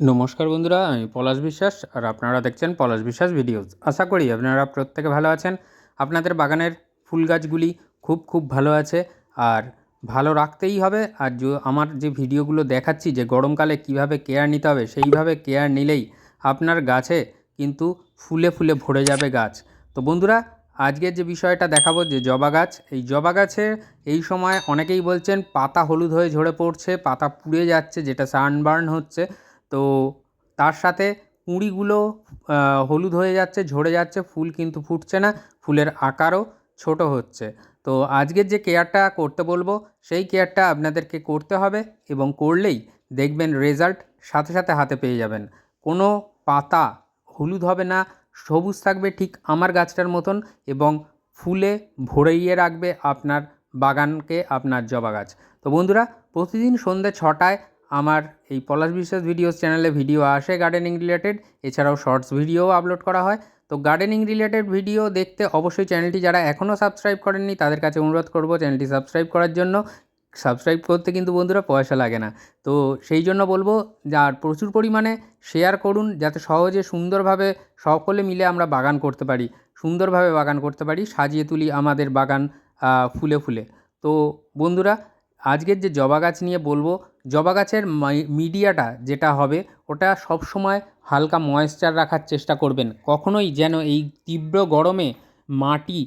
নমস্কার বন্ধুরা, আমি পলাশ বিশ্বাস আর আপনারা দেখছেন পলাশ বিশ্বাস ভিডিওস। আশা করি আপনারা প্রত্যেকে ভালো আছেন। আপনাদের বাগানের ফুল গাছগুলি খুব খুব ভালো আছে আর ভালো রাখতেই হবে। আর আমার যে ভিডিওগুলো দেখাচ্ছি যে গরমকালে কীভাবে কেয়ার নিতে হবে, সেইভাবে কেয়ার নিলেই আপনার গাছে কিন্তু ফুলে ফুলে ভরে যাবে গাছ। তো বন্ধুরা, আজকের যে বিষয়টা দেখাবো যে জবা গাছ, এই জবা গাছে এই সময় অনেকেই বলছেন, পাতা হলুদ হয়ে ঝরে পড়ছে, পাতা পুড়ে যাচ্ছে, যেটা সানবার্ন হচ্ছে। তো তার সাথে কুঁড়িগুলো হলুদ হয়ে যাচ্ছে, ঝরে যাচ্ছে, ফুল কিন্তু ফুটছে না, ফুলের আকারও ছোট হচ্ছে। তো আজকের যে কেয়ারটা করতে বলব, সেই কেয়ারটা আপনাদেরকে করতে হবে এবং করলেই দেখবেন রেজাল্ট সাথে সাথে হাতে পেয়ে যাবেন। কোনো পাতা হলুদ হবে না, সবুজ থাকবে ঠিক আমার গাছটার মতন এবং ফুলে ভরিয়ে রাখবে আপনার বাগানকে, আপনার জবা গাছ। তো বন্ধুরা, প্রতিদিন সন্ধ্যে ছটায় আমার এই পলাশ বিশ্বাস ভিডিওস চ্যানেলে ভিডিও আসে গার্ডেনিং রিলেটেড এছাড়াও শর্টস ভিডিও আপলোড করা হয়। তো গার্ডেনিং রিলেটেড ভিডিও দেখতে অবশ্যই চ্যানেলটি যারা এখনও সাবস্ক্রাইব করেননি, তাদের কাছে অনুরোধ করব চ্যানেলটি সাবস্ক্রাইব করার জন্য। সাবস্ক্রাইব করতে কিন্তু বন্ধুরা পয়সা লাগে না। তো সেই জন্য বলব, যার প্রচুর পরিমাণে শেয়ার করুন, যাতে সহজে সুন্দরভাবে সকলে মিলে আমরা বাগান করতে পারি। সুন্দরভাবে বাগান করতে পারি, সাজিয়ে তুলি আমাদের বাগান ফুলে ফুলে। তো বন্ধুরা, আজকের যে জবা গাছ নিয়ে বলব জবা গাছের মিডিয়াটা যেটা হবে, ওটা সব সময় হালকা ময়েশ্চার রাখার চেষ্টা করবেন। কখনোই যেন এই তীব্র গরমে মাটি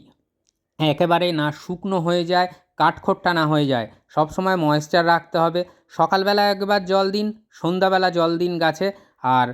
একেবারে না শুকনো হয়ে যায়, কাঠখোট্টা না হয়ে যায়। সব সময় ময়েশ্চার রাখতে হবে। সকালবেলা একবার জল দিন, সন্ধ্যাবেলা জল দিন গাছে। আর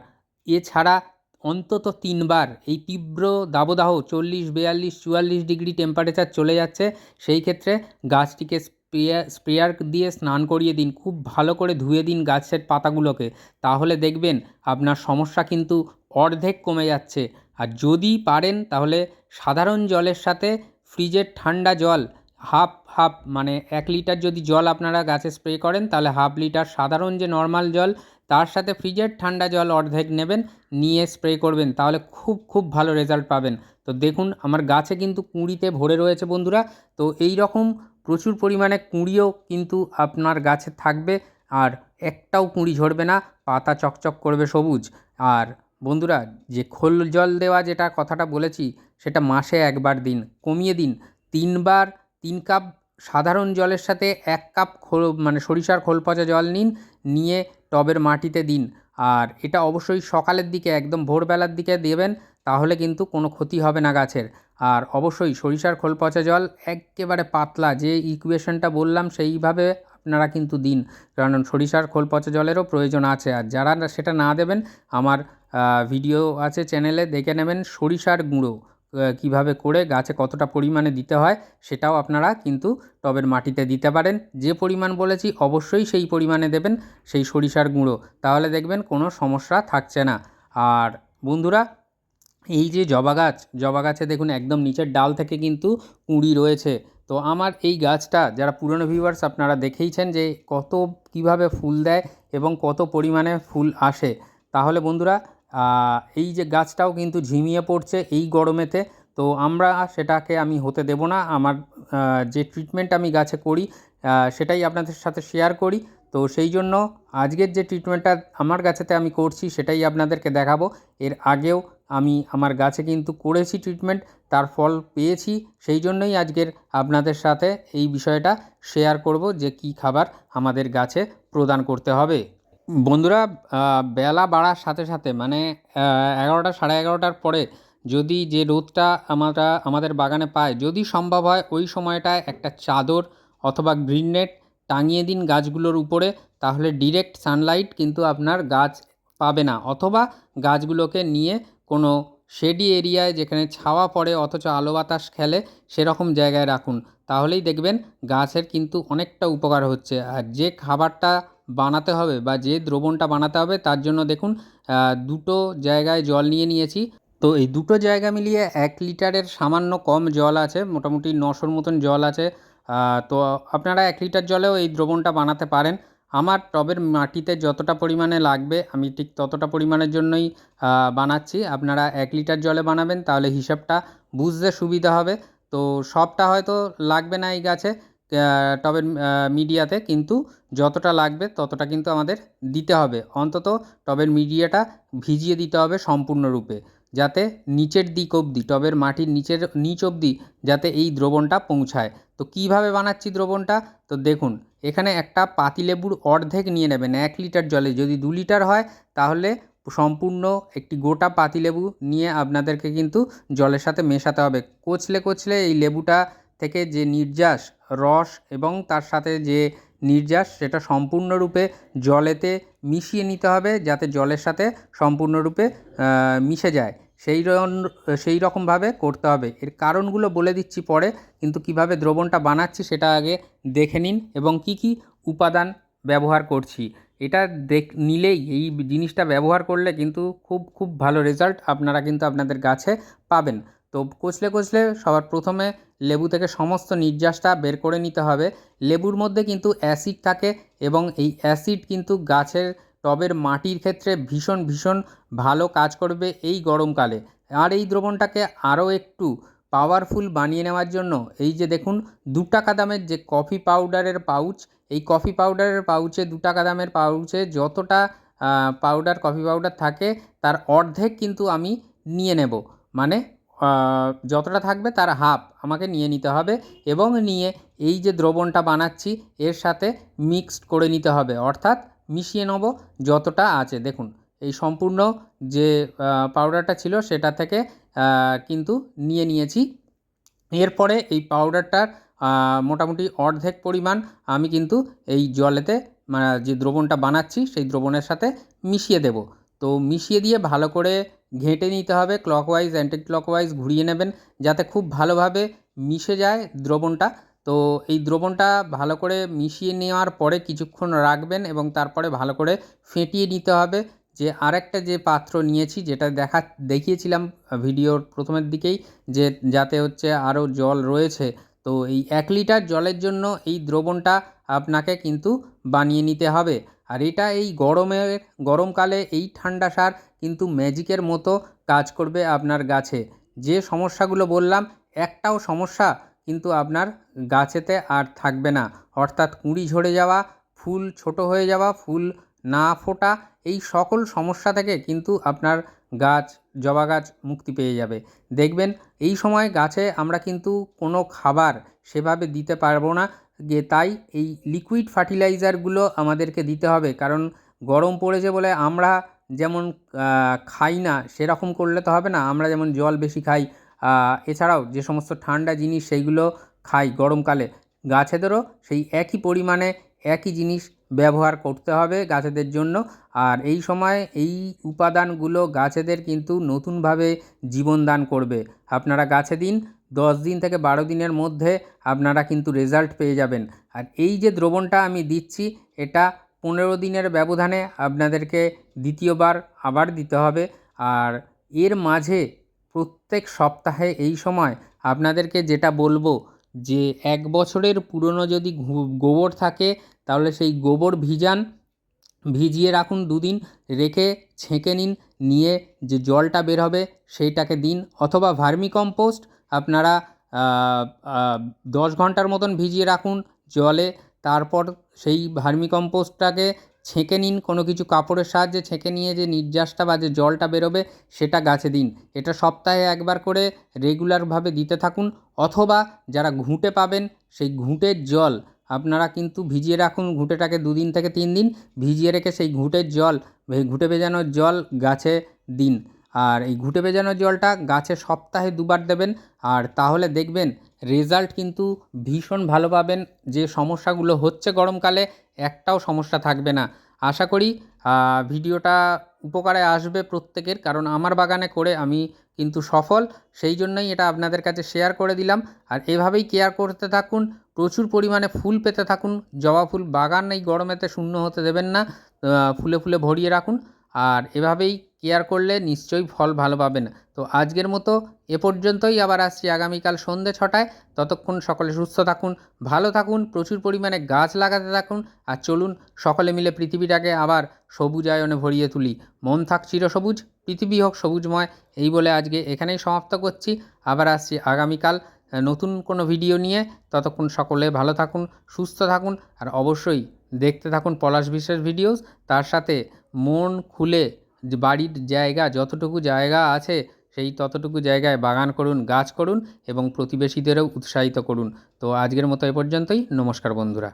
এছাড়া অন্তত তিনবার এই তীব্র দাবদাহ চল্লিশ, বিয়াল্লিশ, চুয়াল্লিশ ডিগ্রি টেম্পারেচার চলে যাচ্ছে। সেই ক্ষেত্রে গাছটিকে স্প্রেয়ার স্প্রেয়ার দিয়ে স্নান করিয়ে দিন, খুব ভালো করে ধুয়ে দিন গাছের পাতাগুলোকে। তাহলে দেখবেন আপনার সমস্যা কিন্তু অর্ধেক কমে যাচ্ছে। আর যদি পারেন তাহলে সাধারণ জলের সাথে ফ্রিজের ঠান্ডা জল, হাফ হাফ মানে এক লিটার যদি জল আপনারা গাছে স্প্রে করেন, তাহলে হাফ লিটার সাধারণ যে নর্মাল জল, তার সাথে ফ্রিজের ঠান্ডা জল অর্ধেক নেবেন, নিয়ে স্প্রে করবেন, তাহলে খুব খুব ভালো রেজাল্ট পাবেন। তো দেখুন, আমার গাছে কিন্তু কুঁড়িতে ভরে রয়েছে বন্ধুরা। তো এই রকম প্রচুর পরিমাণে কুঁড়িও কিন্তু আপনার গাছে থাকবে আর একটাও কুঁড়ি ঝরবে না, পাতা চকচক করবে সবুজ। আর বন্ধুরা, যে খোল জল দেওয়া যেটা কথাটা বলেছি, সেটা মাসে একবার দিন, কমিয়ে দিন। তিনবার তিন কাপ সাধারণ জলের সাথে এক কাপ খোল মানে সরিষার খোল পচা জল নিন, নিয়ে টবের মাটিতে দিন। আর এটা অবশ্যই সকালের দিকে, একদম ভোরবেলার দিকে দেবেন, তাহলে কিন্তু কোনো ক্ষতি হবে না গাছের। আর অবশ্যই সরিষার খোল পচা জল একেবারে পাতলা, যে ইকুয়েশনটা বললাম সেইভাবে আপনারা কিন্তু দিন। কারণ সরিষার খোল পচা জলেরও প্রয়োজন আছে। আর যারা সেটা না দেবেন, আমার ভিডিও আছে চ্যানেলে, দেখে নেবেন সরিষার গুঁড়ো কীভাবে করে গাছে কতটা পরিমাণে দিতে হয়, সেটাও আপনারা কিন্তু টবের মাটিতে দিতে পারেন। যে পরিমাণ বলেছি, অবশ্যই সেই পরিমাণে দেবেন, সেই সরিষার গুঁড়ো। তাহলে দেখবেন কোনো সমস্যা থাকছে না। আর বন্ধুরা এই যে জবা গাছ, জবা গাছে দেখুন একদম নিচের ডাল থেকে কিন্তু কুঁড়ি রয়েছে। তো আমার এই গাছটা, যারা পুরনো ভিউয়ার্স আপনারা দেখেইছেন যে কত কীভাবে ফুল দেয় এবং কত পরিমাণে ফুল আসে। তাহলে বন্ধুরা এই যে গাছটাও কিন্তু ঝিমিয়ে পড়ছে এই গরমেতে। তো আমরা সেটাকে আমি হতে দেব না। আমার যে ট্রিটমেন্ট আমি গাছে করি সেটাই আপনাদের সাথে শেয়ার করি। তো সেই জন্য আজকের যে ট্রিটমেন্টটা আমার গাছেতে আমি করছি, সেটাই আপনাদেরকে দেখাবো। এর আগেও আমি আমার গাছে কিন্তু করেছি ট্রিটমেন্ট তার ফল পেয়েছি, সেই জন্যই আজকের আপনাদের সাথে এই বিষয়টা শেয়ার করব যে কি খাবার আমাদের গাছে প্রদান করতে হবে। বন্ধুরা বেলা বাড়ার সাথে সাথে মানে এগারোটা, সাড়ে এগারোটার পরে যদি যে রোদটা আমরা আমাদের বাগানে পায়, যদি সম্ভব হয় ওই সময়টায় একটা চাদর অথবা গ্রিন নেট টাঙিয়ে দিন গাছগুলোর উপরে, তাহলে ডিরেক্ট সানলাইট কিন্তু আপনার গাছ পাবে না, অথবা গাছগুলোকে নিয়ে কোনো শেডি এরিয়ায় যেখানে ছাওয়া পড়ে অথচ আলো বাতাস খেলে সেরকম জায়গায় রাখুন। তাহলেই দেখবেন গাছের কিন্তু অনেকটা উপকার হচ্ছে। আর যে খাবারটা বানাতে হবে বা যে দ্রবণটা বানাতে হবে তার জন্য দেখুন দুটো জায়গায় জল নিয়ে নিয়েছি। তো এই দুটো জায়গা মিলিয়ে এক লিটারের সামান্য কম জল আছে, মোটামুটি নশোর মতন জল আছে। তো আপনারা এক লিটার জলেও এই দ্রবণটা বানাতে পারেন। আমার টবের মাটিতে যতটা পরিমাণে লাগবে, আমি ঠিক ততটা পরিমাণের জন্যই বানাচ্ছি। আপনারা এক লিটার জলে বানাবেন, তাহলে হিসাবটা বুঝতে সুবিধা হবে। তো সবটা হয়তো লাগবে না এই গাছে টবের মিডিয়াতে, কিন্তু যতটা লাগবে ততটা কিন্তু আমাদের দিতে হবে। অন্তত টবের মিডিয়াটা ভিজিয়ে দিতে হবে সম্পূর্ণরূপে, যাতে নিচের দিক অবধি, টবের মাটির নিচের, নিচ অবধি যাতে এই দ্রবণটা পৌঁছায়। তো কীভাবে বানাচ্ছি দ্রবণটা? তো দেখুন এখানে একটা পাতিলেবুর অর্ধেক নিয়ে নেবেন, এক লিটার জলে। যদি দু লিটার হয়, তাহলে সম্পূর্ণ একটি গোটা পাতিলেবু নিয়ে আপনাদেরকে কিন্তু জলের সাথে মেশাতে হবে। কচলে কচলে এই লেবুটা থেকে যে নির্যাস, রস এবং তার সাথে যে নির্যাস, সেটা সম্পূর্ণরূপে জলেতে মিশিয়ে নিতে হবে, যাতে জলের সাথে সম্পূর্ণরূপে মিশে যায়। সেই সেই রকমভাবে করতে হবে। এর কারণগুলো বলে দিচ্ছি পরে, কিন্তু কীভাবে দ্রবণটা বানাচ্ছি সেটা আগে দেখে নিন এবং কি কি উপাদান ব্যবহার করছি। এটা দেখ, নিলেই এই জিনিসটা ব্যবহার করলে কিন্তু খুব খুব ভালো রেজাল্ট আপনারা কিন্তু আপনাদের গাছে পাবেন। তো কচলে কচলে সবার প্রথমে লেবু থেকে সমস্ত নির্যাসটা বের করে নিতে হবে। লেবুর মধ্যে কিন্তু অ্যাসিড থাকে এবং এই অ্যাসিড কিন্তু গাছের টবের মাটির ক্ষেত্রে ভীষণ ভীষণ ভালো কাজ করবে এই গরমকালে। আর এই দ্রবণটাকে আরও একটু পাওয়ারফুল বানিয়ে নেওয়ার জন্য এই যে দেখুন, দু টাকা দামের যে কফি পাউডারের পাউচ এই কফি পাউডারের পাউচে দু টাকা দামের পাউচে যতটা পাউডার কফি পাউডার থাকে, তার অর্ধেক কিন্তু আমি নিয়ে নেব। মানে যতটা থাকবে তার হাফ আমাকে নিয়ে নিতে হবে এবং নিয়ে এই যে দ্রবণটা বানাচ্ছি, এর সাথে মিক্সড করে নিতে হবে। অর্থাৎ মিশিয়ে নেব যতটা আছে। দেখুন, এই সম্পূর্ণ যে পাউডারটা ছিল সেটা থেকে কিন্তু নিয়ে নিয়েছি। এরপরে এই পাউডারটার মোটামুটি অর্ধেক পরিমাণ আমি কিন্তু এই জলেতে মানে যে দ্রবণটা বানাচ্ছি সেই দ্রবণের সাথে মিশিয়ে দেব। তো মিশিয়ে দিয়ে ভালো করে ঘেঁটে নিতে হবে ক্লকওয়াইজ অ্যান্টি ক্লকওয়াইজ ঘুরিয়ে নেবেন, যাতে খুব ভালোভাবে মিশে যায় দ্রবণটা। তো এই দ্রবণটা ভালো করে মিশিয়ে নেওয়ার পরে কিছুক্ষণ রাখবেন এবং তারপরে ভালো করে ফেটিয়ে নিতে হবে। যে আরেকটা যে পাত্র নিয়েছি, যেটা দেখা, দেখিয়েছিলাম ভিডিওর প্রথমের দিকেই যে যাতে হচ্ছে আরও জল রয়েছে, তো এই এক লিটার জলের জন্য এই দ্রবণটা আপনাকে কিন্তু বানিয়ে নিতে হবে। আর এটা এই গরমের গরমকালে এই ঠান্ডা সার কিন্তু ম্যাজিকের মতো কাজ করবে আপনার গাছে। যে সমস্যাগুলো বললাম, একটাও সমস্যা কিন্তু আপনার গাছেতে আর থাকবে না। অর্থাৎ কুঁড়ি ঝরে যাওয়া, ফুল ছোট হয়ে যাওয়া, ফুল না ফোটা, এই সকল সমস্যা থেকে কিন্তু আপনার গাছ, জবা গাছ মুক্তি পেয়ে যাবে। দেখবেন, এই সময় গাছে আমরা কিন্তু কোনো খাবার সেভাবে দিতে পারব না তাই এই লিকুইড ফার্টিলাইজারগুলো আমাদেরকে দিতে হবে। কারণ গরম পড়েছে বলে আমরা যেমন খাই না, সেরকম করলে তো হবে না। আমরা যেমন জল বেশি খাই এছাড়াও যে সমস্ত ঠান্ডা জিনিস সেইগুলো খাই গরমকালে, গাছেদেরও সেই একই পরিমাণে একই জিনিস ব্যবহার করতে হবে গাছেদের জন্য। আর এই সময় এই উপাদানগুলো গাছেদের কিন্তু নতুনভাবে জীবনদান করবে। আপনারা গাছে দিন, দশ দিন থেকে বারো দিনের মধ্যে আপনারা কিন্তু রেজাল্ট পেয়ে যাবেন। আর এই যে দ্রবণটা আমি দিচ্ছি, এটা পনেরো দিনের ব্যবধানে আপনাদেরকে দ্বিতীয়বার আবার দিতে হবে। আর এর মাঝে প্রত্যেক সপ্তাহে এই সময় আপনাদেরকে যেটা বলব যে এক বছরের পুরনো যদি গোবর থাকে, তাহলে সেই গোবর ভিজান, ভিজিয়ে রাখুন দুদিন, রেখে ছেঁকে নিন, নিয়ে যে জলটা বের হবে সেইটাকে দিন, অথবা ভার্মি কম্পোস্ট আপনারা দশ ঘণ্টার মতন ভিজিয়ে রাখুন জলে, তারপর সেই ভার্মি কম্পোস্টটাকে ছেঁকে নিন কোনো কিছু কাপড়ের সাহায্যে, ছেঁকে নিয়ে যে নির্যাসটা বা যে জলটা বেরোবে সেটা গাছে দিন। এটা সপ্তাহে একবার করে রেগুলারভাবে দিতে থাকুন অথবা যারা ঘুঁটে পাবেন সেই ঘুঁটের জল আপনারা কিন্তু ভিজিয়ে রাখুন ঘুঁটেটাকে দুদিন থেকে তিন দিন ভিজিয়ে রেখে সেই ঘুঁটের জল ঘুঁটে ভেজানোর জল গাছে দিন। আর এই ঘুঁটে ভেজানোর জলটা গাছে সপ্তাহে দুবার দেবেন আর তাহলে দেখবেন রেজাল্ট কিন্তু ভীষণ ভালো পাবেন। যে সমস্যাগুলো হচ্ছে গরমকালে, একটাও সমস্যা থাকবে না। আশা করি ভিডিওটা উপকারে আসবে প্রত্যেকের, কারণ আমার বাগানে করে আমি কিন্তু সফল। সেই জন্যই এটা আপনাদের কাছে শেয়ার করে দিলাম। আর এভাবেই কেয়ার করতে থাকুন, প্রচুর পরিমাণে ফুল পেতে থাকুন। জবা ফুল বাগান এই গরমেতে শূন্য হতে দেবেন না। ফুলে ফুলে ভরিয়ে রাখুন। আর এভাবেই কেয়ার করলে নিশ্চয়ই ফল ভালো পাবেন। তো আজকের মতো এ পর্যন্তই। আবার আসছি আগামীকাল সন্ধে ছটায়। ততক্ষণ সকলে সুস্থ থাকুন, ভালো থাকুন, প্রচুর পরিমাণে গাছ লাগাতে থাকুন। আর চলুন, সকলে মিলে পৃথিবীটাকে আবার সবুজায়নে ভরিয়ে তুলি। মন থাক চিরসবুজ, পৃথিবী হোক সবুজময়। এই বলে আজকে এখানেই সমাপ্ত করছি। আবার আসছি আগামীকাল নতুন কোনো ভিডিও নিয়ে। ততক্ষণ সকলে ভালো থাকুন, সুস্থ থাকুন। আর অবশ্যই দেখতে থাকুন পলাশ বিশ্বাস ভিডিওস। তার সাথে মন খুলে বাড়ির জায়গা যতটুকু জায়গা আছে, সেই ততটুকু জায়গায় বাগান করুন, গাছ করুন এবং প্রতিবেশীদেরও উৎসাহিত করুন। তো আজকের মতো এ পর্যন্তই। নমস্কার বন্ধুরা।